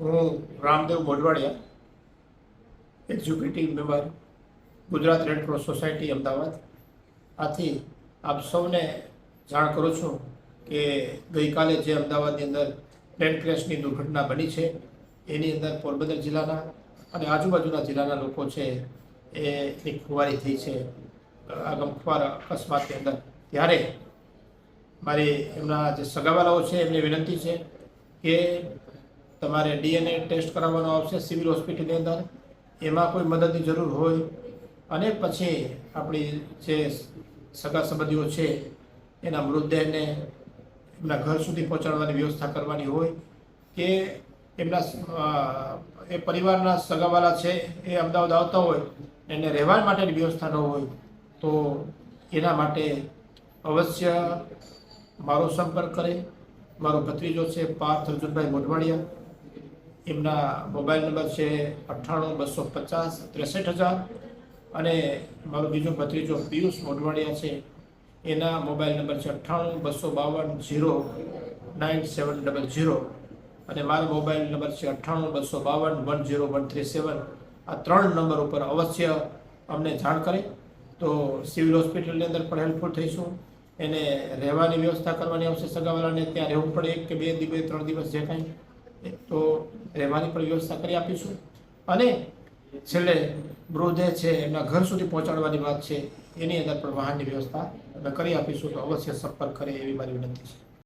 હું Ramdev Modhwadia executive member Gujarat red cross society Ahmedabad. આથી આપ સૌને જાણ કરું છું કે ગઈકાલે જે અમદાવાદની અંદર પ્લેન ક્રેશની દુર્ઘટના બની છે, એની અંદર પોરબંદર જિલ્લાના અને આજુબાજુના જિલ્લાના લોકો છે એ એક ખુવારી થઈ છે. આ ગમખ્વાર અકસ્માતની અંદર. ત્યારે મારી એમના જે સગાવાલાઓ છે એમને વિનંતી છે કે તમારે ડીએનએ ટેસ્ટ કરાવવાનો આવશે સિવિલ હોસ્પિટલની અંદર. એમાં કોઈ મદદની જરૂર હોય અને પછી આપણી જે સગા સંબંધીઓ છે, એના મૃતદેહને એમના ઘર સુધી પહોંચાડવાની વ્યવસ્થા કરવાની હોય કે એમના એ પરિવારના સગાવાલા છે એ અમદાવાદ આવતા હોય, એને રહેવા માટેની વ્યવસ્થા ન હોય, તો એના માટે અવશ્ય મારો સંપર્ક કરે. મારો ભત્રીજો છે પાર્થ અર્જુનભાઈ મોઢવાડિયા. એમના મોબાઈલ નંબર છે અઠ્ઠાણું, બસો પચાસ, ત્રેસઠ હજાર. અને મારો બીજો ભત્રીજો પિયુષ મોઢવાડિયા છે, એના મોબાઈલ નંબર છે અઠ્ઠાણું, બસો બાવન zero nine seven double zero અને મારો મોબાઈલ નંબર છે અઠ્ઠાણું, બસો બાવન, one zero one three seven. આ ત્રણ નંબર ઉપર અવશ્ય અમને જાણ કરે. તો સિવિલ હોસ્પિટલની અંદર પણ હેલ્પફુલ થઈશું. એને રહેવાની વ્યવસ્થા કરવાની આવશે સગાવાલાને. ત્યાં રહેવું પડે એક કે બે દિવસ ત્રણ દિવસ જે કાંઈ. તો રહેવાની પણ વ્યવસ્થા કરી આપીશું. અને છેલ્લે મૃતદેહ છે, એમના ઘર સુધી પહોંચાડવાની વાત છે, એની અંદર પણ વાહનની વ્યવસ્થા અમે કરી આપીશું. તો અવશ્ય સંપર્ક કરે એવી મારી વિનંતી છે.